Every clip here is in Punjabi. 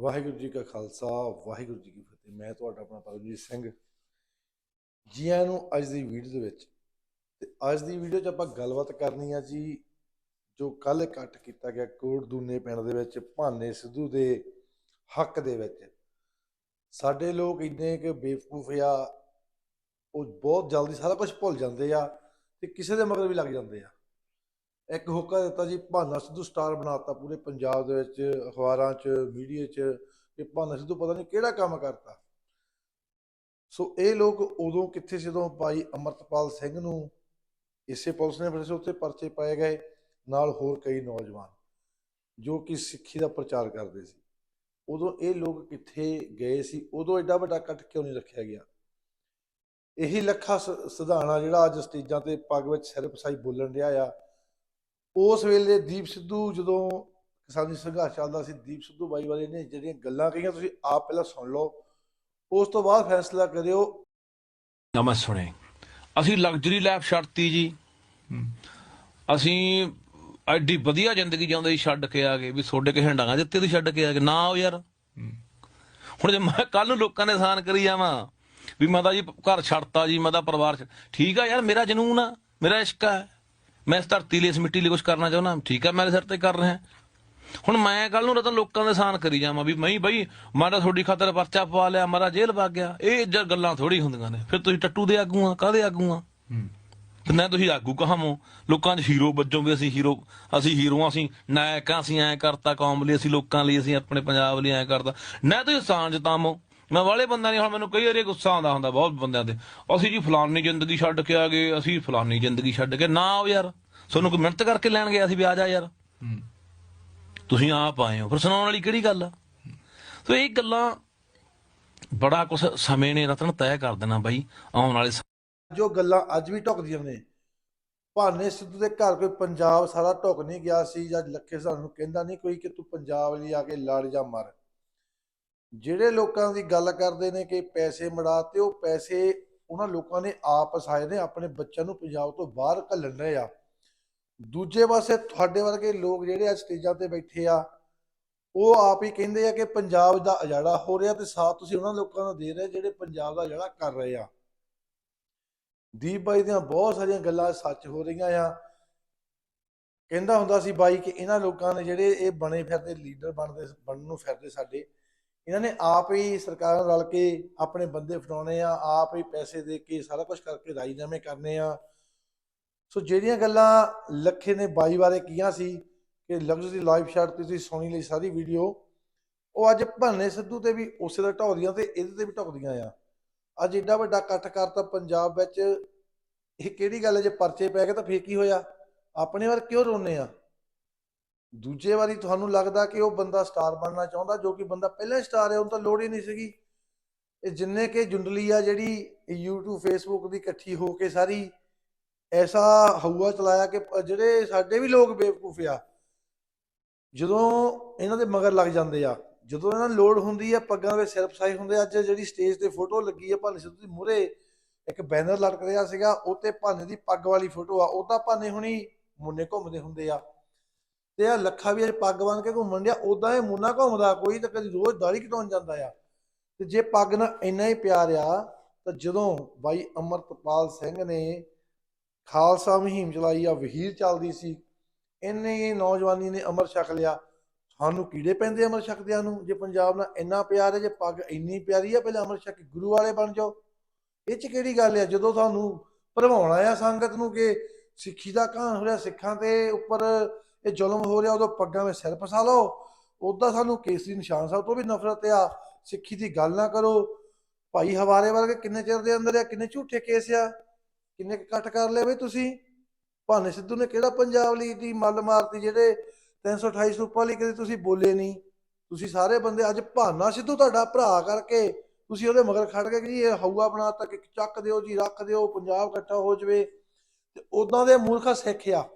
ਵਾਹਿਗੁਰੂ ਜੀ ਕਾ ਖਾਲਸਾ, ਵਾਹਿਗੁਰੂ ਜੀ ਕੀ ਫਤਿਹ। ਮੈਂ ਤੁਹਾਡਾ ਆਪਣਾ ਪਰਮਜੀਤ ਸਿੰਘ। ਜੀ ਆਇਆਂ ਨੂੰ ਅੱਜ ਦੀ ਵੀਡੀਓ ਦੇ ਵਿੱਚ ਤੇ ਅੱਜ ਦੀ ਵੀਡੀਓ 'ਚ ਆਪਾਂ ਗੱਲਬਾਤ ਕਰਨੀ ਆ ਜੀ, ਜੋ ਕੱਲ ਇਕੱਠ ਕੀਤਾ ਗਿਆ ਕੋਟ ਦੂਨੇ ਪਿੰਡ ਦੇ ਵਿੱਚ, ਭਾਨੇ ਸਿੱਧੂ ਦੇ ਹੱਕ ਦੇ ਵਿੱਚ। ਸਾਡੇ ਲੋਕ ਇੰਨੇ ਕਿ ਬੇਵਕੂਫ ਆ, ਉਹ ਬਹੁਤ ਜਲਦੀ ਸਾਰਾ ਕੁਝ ਭੁੱਲ ਜਾਂਦੇ ਆ ਤੇ ਕਿਸੇ ਦੇ ਮਗਰ ਵੀ ਲੱਗ ਜਾਂਦੇ ਆ। ਇੱਕ ਹੋਕਾ ਦਿੱਤਾ ਜੀ, ਭਾਨਾ ਸਿੱਧੂ ਸਟਾਰ ਬਣਾਤਾ ਪੂਰੇ ਪੰਜਾਬ ਦੇ ਵਿੱਚ, ਅਖਬਾਰਾਂ 'ਚ, ਮੀਡੀਆ 'ਚ ਕਿ ਭਾਨਾ ਸਿੱਧੂ ਪਤਾ ਨਹੀਂ ਕਿਹੜਾ ਕੰਮ ਕਰਤਾ। ਸੋ ਇਹ ਲੋਕ ਉਦੋਂ ਕਿੱਥੇ ਸੀ, ਜਦੋਂ ਭਾਈ ਅਮਰਤਪਾਲ ਸਿੰਘ ਨੂੰ ਇਸੇ ਪੁਲਿਸ ਨੇ ਫਿਰ ਸੇ ਉੱਤੇ ਪਰਚੇ ਪਾਏ ਗਏ, ਨਾਲ ਹੋਰ ਕਈ ਨੌਜਵਾਨ, ਜੋ ਕਿ ਸਿੱਖੀ ਦਾ ਪ੍ਰਚਾਰ ਕਰਦੇ ਸੀ। ਉਦੋਂ ਇਹ ਲੋਕ ਕਿੱਥੇ ਗਏ ਸੀ, ਉਦੋਂ ਐਡਾ ਵੱਡਾ ਇਕੱਠ ਕਿਉਂ ਨਹੀਂ ਰੱਖਿਆ ਗਿਆ? ਇਹੀ ਲੱਖਾ ਸ- ਸਿਧਾਣਾ ਜਿਹੜਾ ਅੱਜ ਸਟੇਜਾਂ ਤੇ ਪੱਗ ਵਿੱਚ ਸਿਰ ਪਸਾਈ ਬੋਲਣ ਰਿਹਾ ਆ ਉਸ ਵੇਲੇ ਦੀਪ ਸਿੱਧੂ ਜਦੋਂ ਕਿਸਾਨੀ ਸੰਘਰਸ਼ ਚੱਲਦਾ ਸੀ ਦੀਪ ਸਿੱਧੂ ਬਾਈ ਵਾਲੇ ਨੇ ਜਿਹੜੀਆਂ ਗੱਲਾਂ ਕਹੀਆਂ ਤੁਸੀਂ ਆਪ ਪਹਿਲਾਂ ਸੁਣ ਲਓ। ਉਸ ਤੋਂ ਬਾਅਦ ਫੈਸਲਾ ਕਰਿਓ। ਨਮਸ ਸੁਣੇ ਅਸੀਂ ਲਗਜ਼ਰੀ ਲਾਈਫ ਛੱਡਤੀ ਜੀ। ਅਸੀਂ ਐਡੀ ਵਧੀਆ ਜ਼ਿੰਦਗੀ ਜਿਉਂਦੇ ਸੀ ਛੱਡ ਕੇ ਆ ਗਏ ਵੀ ਤੁਹਾਡੇ ਕੇ ਹੰਡਾਂ ਦਿੱਤੇ ਤੁਸੀਂ ਛੱਡ ਕੇ ਆ ਗਏ। ਨਾ ਆਓ ਯਾਰ। ਹੁਣ ਜੇ ਮੈਂ ਕੱਲ ਨੂੰ ਲੋਕਾਂ ਨੇ ਆਸਾਨ ਕਰੀ ਜਾਵਾਂ ਵੀ ਮੈਂ ਤਾਂ ਜੀ ਘਰ ਛੱਡਤਾ ਜੀ ਮੈਂ ਤਾਂ ਪਰਿਵਾਰ ਛੱਡ ਠੀਕ ਆ ਯਾਰ ਮੇਰਾ ਜਨੂਨ ਆ ਮੇਰਾ ਇਸ਼ਕ ਆ। ਮੈਂ ਇਸ ਧਰਤੀ ਲਈ ਇਸ ਮਿੱਟੀ ਲਈ ਕੁਝ ਕਰਨਾ ਚਾਹੁੰਦਾ। ਠੀਕ ਆ ਮੇਰੇ ਸਿਰ ਤੇ ਕਰ ਰਿਹਾ। ਹੁਣ ਮੈਂ ਕੱਲ ਨੂੰ ਰਤਨ ਲੋਕਾਂ ਦੇ ਆਸਾਨ ਕਰੀ ਜਾਵਾਂ ਵੀ ਮੈਂ ਬਈ ਮੈਂ ਤਾਂ ਤੁਹਾਡੀ ਖਾਤਰ ਪਰਚਾ ਪਵਾ ਲਿਆ ਮੇਰਾ ਜੇਲ੍ਹ ਵਗ ਗਿਆ। ਇਹ ਜ ਗੱਲਾਂ ਥੋੜੀ ਹੁੰਦੀਆਂ ਨੇ। ਫਿਰ ਤੁਸੀਂ ਟੱਟੂ ਦੇ ਆਗੂ ਆ ਕਾਹਦੇ ਆਗੂ ਆ? ਤੇ ਨਾ ਤੁਸੀਂ ਆਗੂ ਕਹਾਮੋ ਲੋਕਾਂ 'ਚ ਹੀਰੋ ਵੱਜੋਗੇ ਅਸੀਂ ਹੀਰੋ ਅਸੀਂ ਹੀਰੋ ਅਸੀਂ ਨਾਇਕ ਅਸੀਂ ਐ ਕਰਤਾ ਕੌਮ ਲਈ ਅਸੀਂ ਲੋਕਾਂ ਲਈ ਅਸੀਂ ਆਪਣੇ ਪੰਜਾਬ ਲਈ ਐ ਕਰਤਾ। ਨਾ ਤੁਸੀਂ ਸਾਂਝ ਤਾਮੋ ਮੈਂ ਵਾਲੇ ਬੰਦਾ ਨਹੀਂ ਹੁਣ ਮੈਨੂੰ ਕਈ ਵਾਰੀ ਗੁੱਸਾ ਆਉਂਦਾ ਹੁੰਦਾ ਬਹੁਤ ਬੰਦਿਆਂ ਤੇ। ਅਸੀਂ ਜੀ ਫਲਾਨੀ ਜ਼ਿੰਦਗੀ ਛੱਡ ਕੇ ਆ ਗਏ ਅਸੀਂ ਫਲਾਨੀ ਜ਼ਿੰਦਗੀ ਛੱਡ ਕੇ। ਨਾ ਆਓ ਯਾਰ ਤੁਹਾਨੂੰ ਕੋਈ ਮਿਹਨਤ ਕਰਕੇ ਲੈਣ ਗਿਆ ਸੀ ਵੀ ਆ ਜਾ ਯਾਰ। ਤੁਸੀਂ ਆਪ ਆਏ ਹੋ ਫਿਰ ਸੁਣਾਉਣ ਵਾਲੀ ਕਿਹੜੀ ਗੱਲ ਆ? ਸੋ ਇਹ ਗੱਲਾਂ ਬੜਾ ਕੁਝ ਸਮੇਂ ਨੇ ਰਤਨ ਤੈਅ ਕਰ ਦੇਣਾ ਬਾਈ ਆਉਣ ਵਾਲੇ ਜੋ ਗੱਲਾਂ ਅੱਜ ਵੀ ਢੁਕਦੀਆਂ ਨੇ। ਭਾਨੇ ਸਿੱਧੂ ਦੇ ਘਰ ਕੋਈ ਪੰਜਾਬ ਸਾਰਾ ਢੁਕ ਨਹੀਂ ਗਿਆ ਸੀ ਜਾਂ ਲੱਖੇ ਸਾਨੂੰ ਕਹਿੰਦਾ ਨਹੀਂ ਕੋਈ ਕਿ ਤੂੰ ਪੰਜਾਬ ਲਈ ਆ ਕੇ ਲੜ ਜਾ ਮਰ। ਜਿਹੜੇ ਲੋਕਾਂ ਦੀ ਗੱਲ ਕਰਦੇ ਨੇ ਕਿ ਪੈਸੇ ਮੜਾ ਤੇ ਉਹ ਪੈਸੇ ਉਹਨਾਂ ਲੋਕਾਂ ਨੇ ਆਪ ਫਸਾਏ ਨੇ, ਆਪਣੇ ਬੱਚਿਆਂ ਨੂੰ ਪੰਜਾਬ ਤੋਂ ਬਾਹਰ ਘੱਲਣ ਰਹੇ ਆ। ਦੂਜੇ ਪਾਸੇ ਤੁਹਾਡੇ ਵਰਗੇ ਲੋਕ ਜਿਹੜੇ ਆ ਸਟੇਜਾਂ ਤੇ ਬੈਠੇ ਆ, ਉਹ ਆਪ ਹੀ ਕਹਿੰਦੇ ਆ ਕਿ ਪੰਜਾਬ ਦਾ ਅਜਾੜਾ ਹੋ ਰਿਹਾ ਤੇ ਸਾਥ ਤੁਸੀਂ ਉਹਨਾਂ ਲੋਕਾਂ ਨੂੰ ਦੇ ਰਹੇ ਜਿਹੜੇ ਪੰਜਾਬ ਦਾ ਅਜਾੜਾ ਕਰ ਰਹੇ ਆ। ਦੀਪ ਬਾਈ ਦੀਆਂ ਬਹੁਤ ਸਾਰੀਆਂ ਗੱਲਾਂ ਸੱਚ ਹੋ ਰਹੀਆਂ ਆ। ਕਹਿੰਦਾ ਹੁੰਦਾ ਸੀ ਬਾਈ ਕਿ ਇਹਨਾਂ ਲੋਕਾਂ ਨੇ ਜਿਹੜੇ ਇਹ ਬਣੇ ਫਿਰਦੇ, ਲੀਡਰ ਬਣਦੇ, ਬਣਨ ਨੂੰ ਫਿਰਦੇ ਸਾਡੇ ਇਹਨਾਂ ਨੇ ਆਪ ਹੀ ਸਰਕਾਰਾਂ ਨਾਲ ਰਲ ਕੇ ਆਪਣੇ ਬੰਦੇ ਫਟਾਉਣੇ ਆ, ਆਪ ਹੀ ਪੈਸੇ ਦੇ ਕੇ ਸਾਰਾ ਕੁਝ ਕਰਕੇ ਰਾਜੀਨਾਮੇ ਕਰਨੇ ਆ। ਸੋ ਜਿਹੜੀਆਂ ਗੱਲਾਂ ਲੱਖੇ ਨੇ ਬਾਈ ਬਾਰੇ ਕੀਆਂ ਸੀ ਕਿ ਲਗਜ਼ਰੀ ਲਾਈਵ ਸ਼ਾਟ ਤੁਸੀਂ ਸੁਣੀ ਲਈ ਸਾਰੀ ਵੀਡੀਓ, ਉਹ ਅੱਜ ਭੰਨੇ ਸਿੱਧੂ ਤੇ ਵੀ ਉਸੇ ਦਾ ਢਾਉਦੀਆਂ ਤੇ ਇਹਦੇ ਤੇ ਵੀ ਢੁਕਦੀਆਂ ਆ। ਅੱਜ ਏਡਾ ਵੱਡਾ ਇਕੱਠ ਕਰਤਾ ਪੰਜਾਬ ਵਿੱਚ, ਇਹ ਕਿਹੜੀ ਗੱਲ ਹੈ? ਜੇ ਪਰਚੇ ਪੈ ਗਏ ਤਾਂ ਫੇਰ ਕੀ ਹੋਇਆ? ਆਪਣੇ ਵਾਰ ਕਿਉਂ ਰੋਨੇ ਆ? ਦੂਜੇ ਵਾਰੀ ਤੁਹਾਨੂੰ ਲੱਗਦਾ ਕਿ ਉਹ ਬੰਦਾ ਸਟਾਰ ਬਣਨਾ ਚਾਹੁੰਦਾ, ਜੋ ਕਿ ਬੰਦਾ ਪਹਿਲਾਂ ਸਟਾਰ ਹੈ, ਉਹਨੂੰ ਤਾਂ ਲੋੜ ਹੀ ਨਹੀਂ ਸੀਗੀ। ਇਹ ਜਿੰਨੇ ਕਿ ਜੁੰਡਲੀ ਆ ਜਿਹੜੀ ਇਹ YouTube, Facebook ਦੀ ਇਕੱਠੀ ਹੋ ਕੇ ਸਾਰੀ ਐਸਾ ਹਊਆ ਚਲਾਇਆ ਕਿ ਜਿਹੜੇ ਸਾਡੇ ਵੀ ਲੋਕ ਬੇਵਕੂਫ ਆ, ਜਦੋਂ ਇਹਨਾਂ ਦੇ ਮਗਰ ਲੱਗ ਜਾਂਦੇ ਆ, ਜਦੋਂ ਇਹਨਾਂ ਨੂੰ ਲੋੜ ਹੁੰਦੀ ਆ, ਪੱਗਾਂ ਦੇ ਸਿਰ ਫਸਾਈ ਹੁੰਦੇ ਅੱਜ ਜਿਹੜੀ ਸਟੇਜ ਤੇ ਫੋਟੋ ਲੱਗੀ ਆ, ਭਾਨੇ ਸਿੱਧੂ ਦੀ ਮੂਹਰੇ ਇੱਕ ਬੈਨਰ ਲਟਕ ਰਿਹਾ ਸੀਗਾ ਉੱਤੇ ਭਾਨੇ ਦੀ ਪੱਗ ਵਾਲੀ ਫੋਟੋ ਆ, ਉਹ ਤਾਂ ਭਾਨੇ ਹੁਣੀ ਮੁੰਨੇ ਘੁੰਮਦੇ ਹੁੰਦੇ ਆ। ਤੇ ਆ ਲੱਖਾ ਵੀ ਅੱਜ ਪੱਗ ਬੰਨ ਕੇ ਘੁੰਮਣ ਡਿਆ ਉਦਾਂ ਇਹ ਮੁੰਨਾ ਘੁੰਮਦਾ, ਕੋਈ ਤਾਂ ਕਦੀ ਰੋਜ਼ ਦਾੜੀ ਕਟਾਉਣ ਜਾਂਦਾ ਆ। ਤੇ ਜੇ ਪੱਗ ਨਾਲ ਇੰਨਾ ਹੀ ਪਿਆਰ ਆ, ਤਾਂ ਜਦੋਂ ਬਾਈ ਅਮਰਤਪਾਲ ਸਿੰਘ ਨੇ ਖਾਲਸਾ ਮੁਹਿੰਮ ਚਲਾਈ ਆ, ਵਹੀਰ ਚੱਲਦੀ ਸੀ, ਇੰਨੇ ਨੌਜਵਾਨੀ ਨੇ ਅਮਰ ਛਕ ਲਿਆ। ਸਾਨੂੰ ਕੀੜੇ ਪੈਂਦੇ ਅਮਰ ਛਕਦਿਆਂ ਨੂੰ? ਜੇ ਪੰਜਾਬ ਨਾਲ ਇੰਨਾ ਪਿਆਰ ਹੈ, ਜੇ ਪੱਗ ਇੰਨੀ ਪਿਆਰੀ ਆ, ਪਹਿਲਾਂ ਅਮਰ ਛਕ ਗੁਰੂ ਵਾਲੇ ਬਣ ਜਾਓ। ਇਹ ਚ ਕਿਹੜੀ ਗੱਲ ਆ? ਜਦੋਂ ਤੁਹਾਨੂੰ ਭਰਵਾਉਣਾ ਆ ਸੰਗਤ ਨੂੰ ਕਿ ਸਿੱਖੀ ਦਾ ਕਹਾਣ ਹੋ ਰਿਹਾ, ਸਿੱਖਾਂ ਤੇ ਉੱਪਰ ਇਹ ਜ਼ੁਲਮ ਹੋ ਰਿਹਾ, ਉਦੋਂ ਪੱਗਾਂ ਵਿੱਚ ਸਿਰ ਫਸਾ ਲਓ। ਉਦਾਂ ਸਾਨੂੰ ਕੇਸਰੀ ਨਿਸ਼ਾਨ ਸਾਹਿਬ ਤੋਂ ਵੀ ਨਫ਼ਰਤ ਆ। ਸਿੱਖੀ ਦੀ ਗੱਲ ਨਾ ਕਰੋ। ਭਾਈ ਹਵਾਰੇ ਵਰਗੇ ਕਿੰਨੇ ਚਿਰ ਦੇ ਅੰਦਰ ਆ, ਕਿੰਨੇ ਝੂਠੇ ਕੇਸ ਆ। ਕਿੰਨੇ ਕੁ ਕੱਟ ਕਰ ਲਏ ਬਈ ਤੁਸੀਂ? ਭਾਨੇ ਸਿੱਧੂ ਨੇ ਕਿਹੜਾ ਪੰਜਾਬ ਲਈ ਦੀ ਮੱਲ ਮਾਰਤੀ ਜਿਹੜੇ 328 ਰੂਪਾਂ ਲਈ ਕਦੇ ਤੁਸੀਂ ਬੋਲੇ ਨਹੀਂ? ਤੁਸੀਂ ਸਾਰੇ ਬੰਦੇ ਅੱਜ ਭਾਨਾ ਸਿੱਧੂ ਤੁਹਾਡਾ ਭਰਾ ਕਰਕੇ ਤੁਸੀਂ ਉਹਦੇ ਮਗਰ ਖੜ ਕੇ ਜੀ ਇਹ ਹਊਆ ਬਣਾਤਾ ਕਿ ਚੱਕ ਦਿਓ ਜੀ, ਰੱਖ ਦਿਓ, ਪੰਜਾਬ ਇਕੱਠਾ ਹੋ ਜਵੇ। ਤੇ ਉਦਾਂ ਦੇ ਮੂਰਖਾ ਸਿੱਖ ਆ।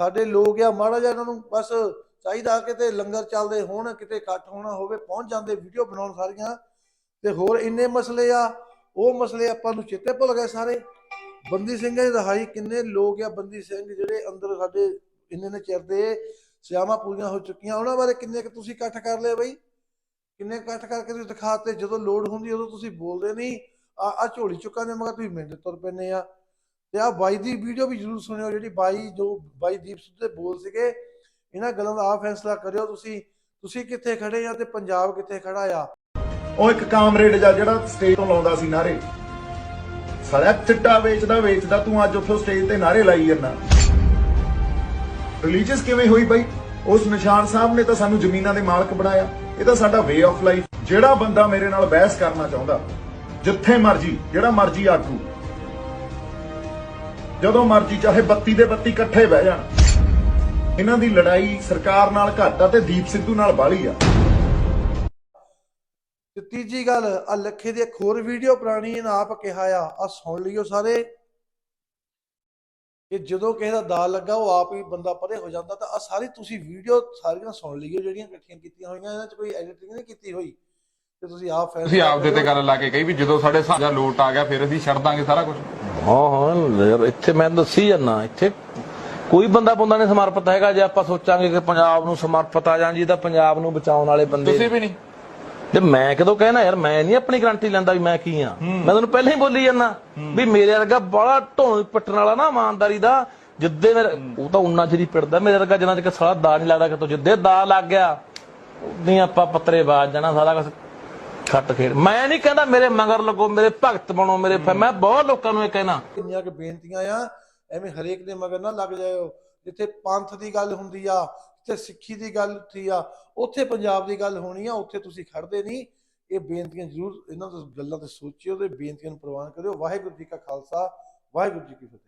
ਸਾਡੇ ਲੋਕ ਆ, ਮਾੜਾ ਜਿਹਾ ਇਹਨਾਂ ਨੂੰ ਬਸ ਚਾਹੀਦਾ ਕਿਤੇ ਲੰਗਰ ਚੱਲਦੇ ਹੋਣ, ਕਿਤੇ ਇਕੱਠ ਹੋਣਾ ਹੋਵੇ, ਪਹੁੰਚ ਜਾਂਦੇ ਵੀਡੀਓ ਬਣਾਉਣ ਸਾਰੀਆਂ। ਤੇ ਹੋਰ ਇੰਨੇ ਮਸਲੇ ਆ, ਉਹ ਮਸਲੇ ਆਪਾਂ ਨੂੰ ਚੇਤੇ ਭੁੱਲ ਗਏ ਸਾਰੇ। ਬੰਦੀ ਸਿੰਘਾਂ ਦੀ ਰਿਹਾਈ ਕਿੰਨੇ ਲੋਕ ਆ, ਬੰਦੀ ਸਿੰਘ ਜਿਹੜੇ ਅੰਦਰ ਸਾਡੇ ਇੰਨੇ ਨੇ ਚਿਰ ਦੇ ਸਿਆਮਾਂ ਪੂਰੀਆਂ ਹੋ ਚੁੱਕੀਆਂ, ਉਹਨਾਂ ਬਾਰੇ ਕਿੰਨੇ ਕੁ ਤੁਸੀਂ ਇਕੱਠ ਕਰ ਲਏ ਬਈ? ਕਿੰਨੇ ਇਕੱਠ ਕਰਕੇ ਤੁਸੀਂ ਦਿਖਾਤੇ ਜਦੋਂ ਲੋੜ ਹੁੰਦੀ, ਉਦੋਂ ਤੁਸੀਂ ਬੋਲਦੇ ਨਹੀਂ। ਆ ਆ ਝੋਲੀ ਚੁੱਕਾਂ ਦੇ ਮਗਰ ਤੁਸੀਂ ਮਿੰਟ ਤੁਰ ਪੈਂਦੇ ਆ। ਤੇ ਆ ਬਾਈ ਦੀ ਵੀਡੀਓ ਵੀ ਜਰੂਰ ਸੁਣਿਓ, ਜਿਹੜੀ ਬਾਈ ਜੋ ਬਾਈ ਦੀਪ ਸਿੱਧੂ ਦੇ ਬੋਲ ਸੀਗੇ, ਇਹਨਾਂ ਗੱਲਾਂ ਦਾ ਆ ਫੈਸਲਾ ਕਰਿਓ ਤੁਸੀਂ। ਤੁਸੀਂ ਕਿੱਥੇ ਖੜੇ ਆ ਤੇ ਪੰਜਾਬ ਕਿੱਥੇ ਖੜਾ ਆ? ਉਹ ਇੱਕ ਕਾਮਰੇਡ ਜਾ ਜਿਹੜਾ ਸਟੇਜ ਤੋਂ ਲਾਉਂਦਾ ਸੀ ਨਾਰੇ। ਸਾਲਿਆ, ਚਿੱਟਾ ਵੇਚਦਾ ਵੇਚਦਾ, ਤੂੰ ਅੱਜ ਉੱਥੋਂ ਸਟੇਜ ਤੇ ਨਾਰੇ ਲਾਈ ਜਾਂਦਾ। ਰਿਲੀਜੀਅਸ ਕਿਵੇਂ ਹੋਈ ਬਾਈ? ਉਸ ਨਿਸ਼ਾਨ ਸਾਹਿਬ ਨੇ ਤਾਂ ਸਾਨੂੰ ਜ਼ਮੀਨਾਂ ਦੇ ਮਾਲਕ ਬਣਾਇਆ। ਇਹ ਤਾਂ ਸਾਡਾ ਵੇ ਆਫ ਲਾਈਫ ਜਿਹੜਾ ਬੰਦਾ ਮੇਰੇ ਨਾਲ ਬਹਿਸ ਕਰਨਾ ਚਾਹੁੰਦਾ, ਜਿੱਥੇ ਮਰਜ਼ੀ, ਜਿਹੜਾ ਮਰਜ਼ੀ ਆਗੂ ਜਦੋਂ ਮਰਜ਼ੀ ਚਾਹੇ 32 ਦੇ 32 ਇਕੱਠੇ ਬਹਿ ਜਾਣ। ਇਹਨਾਂ ਦੀ ਲੜਾਈ ਸਰਕਾਰ ਨਾਲ ਘੱਟ ਆ ਤੇ ਦੀਪ ਸਿੱਧੂ ਨਾਲ ਬਾਲੀ ਆ। ਤੇ ਤੀਜੀ ਗੱਲ ਆ ਲੱਖੇ ਦੀ ਇੱਕ ਹੋਰ ਵੀਡੀਓ ਪੁਰਾਣੀ ਇਹਨਾਂ ਆਪ ਕਿਹਾ ਆ ਆ ਸੁਣ ਲਿਓ ਸਾਰੇ। ਕਿ ਜਦੋਂ ਕਿਸੇ ਦਾ ਦਾਲ ਲੱਗਾ ਉਹ ਆਪ ਹੀ ਬੰਦਾ ਪਰੇ ਹੋ ਜਾਂਦਾ ਤਾਂ ਆ ਸਾਰੀ ਤੁਸੀਂ ਵੀਡੀਓ ਸਾਰੀਆਂ ਸੁਣ ਲਿਓ ਜਿਹੜੀਆਂ ਇਕੱਠੀਆਂ ਕੀਤੀਆਂ ਹੋਈਆਂ ਇਹਨਾਂ 'ਚ ਕੋਈ ਐਡੀਟਿੰਗ ਨਹੀਂ ਕੀਤੀ ਹੋਈ। ਤੇ ਤੁਸੀਂ ਆਪ ਫੈਸਲਾ ਤੁਸੀਂ ਆਪਦੇ ਤੇ ਕਰਿਓ। ਗੱਲ ਲਾ ਕੇ ਕਹੀ ਵੀ ਜਦੋਂ ਸਾਡੇ ਸਾਡਾ ਲੋਟ ਆ ਗਿਆ ਫਿਰ ਅਸੀਂ ਛੱਡ ਦਾਂਗੇ ਸਾਰਾ ਕੁਝ ਹਾਂ ਹਾਂ ਯਾਰ ਇੱਥੇ ਮੈਂ ਦੱਸੀ ਜਾਂਦਾ ਇੱਥੇ ਕੋਈ ਬੰਦਾ ਬੰਦਾ ਨਹੀਂ ਸਮਰਪਿਤ ਹੈਗਾ ਜੇ ਆਪਾਂ ਸੋਚਾਂਗੇ ਕਿ ਪੰਜਾਬ ਨੂੰ ਸਮਰਪਿਤ ਆ ਜਾਂ ਜੀ ਤਾਂ ਪੰਜਾਬ ਨੂੰ ਬਚਾਉਣ ਵਾਲੇ ਬੰਦੇ ਤੁਸੀਂ ਵੀ ਨਹੀਂ। ਤੇ ਮੈਂ ਕਦੋਂ ਕਹਿਣਾ ਯਾਰ ਮੈਂ ਨਹੀਂ ਆਪਣੀ ਗਾਰੰਟੀ ਲੈਂਦਾ ਵੀ ਮੈਂ ਕੀ ਆ। ਮੈਂ ਤੁਹਾਨੂੰ ਪਹਿਲਾਂ ਹੀ ਬੋਲੀ ਜਾਂਦਾ ਵੀ ਮੇਰੇ ਵਰਗਾ ਬੜਾ ਢੋਣ ਪੱਟਣ ਵਾਲਾ ਨਾ ਇਮਾਨਦਾਰੀ ਦਾ ਜਿੱਦੇ ਮੇਰੇ ਉਹ ਤਾਂ ਉਨਾ ਚਿਰ ਹੀ ਪਿੜਦਾ ਮੇਰੇ ਵਰਗਾ ਜਿੰਨਾ ਚਿਰ ਸਾਲਾ ਦਾ ਨਹੀਂ ਲੱਗਦਾ ਕਿ ਜਿੱਦੇ ਦਾ ਲੱਗ ਗਿਆ ਉਦੋਂ ਆਪਾਂ ਪੱਤਰੇ ਬਾਜ ਜਾਣਾ ਸਾਰਾ ਕੁਝ ਛੱਟ ਖੇਡ ਮੈਂ ਨਹੀਂ ਕਹਿੰਦਾ ਮੇਰੇ ਮਗਰ ਲੱਗੋ, ਮੇਰੇ ਭਗਤ ਬਣੋ, ਮੇਰੇ ਫ- ਮੈਂ ਬਹੁਤ ਲੋਕਾਂ ਨੂੰ ਇਹ ਕਹਿਣਾ। ਕਿੰਨੀਆਂ ਕਿ ਬੇਨਤੀਆਂ ਆ, ਐਵੇਂ ਹਰੇਕ ਦੇ ਮਗਰ ਨਾ ਲੱਗ ਜਾਇਓ। ਜਿੱਥੇ ਪੰਥ ਦੀ ਗੱਲ ਹੁੰਦੀ ਆ, ਜਿੱਥੇ ਸਿੱਖੀ ਦੀ ਗੱਲ ਉੱਠੀ ਆ, ਉੱਥੇ ਪੰਜਾਬ ਦੀ ਗੱਲ ਹੋਣੀ ਆ, ਉੱਥੇ ਤੁਸੀਂ ਖੜਦੇ ਨਹੀਂ। ਇਹ ਬੇਨਤੀਆਂ ਜ਼ਰੂਰ ਇਹਨਾਂ ਤੋਂ ਗੱਲਾਂ ਤੇ ਸੋਚਿਓ ਤੇ ਬੇਨਤੀਆਂ ਨੂੰ ਪ੍ਰਵਾਨ ਕਰਿਓ। ਵਾਹਿਗੁਰੂ ਜੀ ਕਾ ਖਾਲਸਾ, ਵਾਹਿਗੁਰੂ ਜੀ ਕੀ ਫਤਿਹ।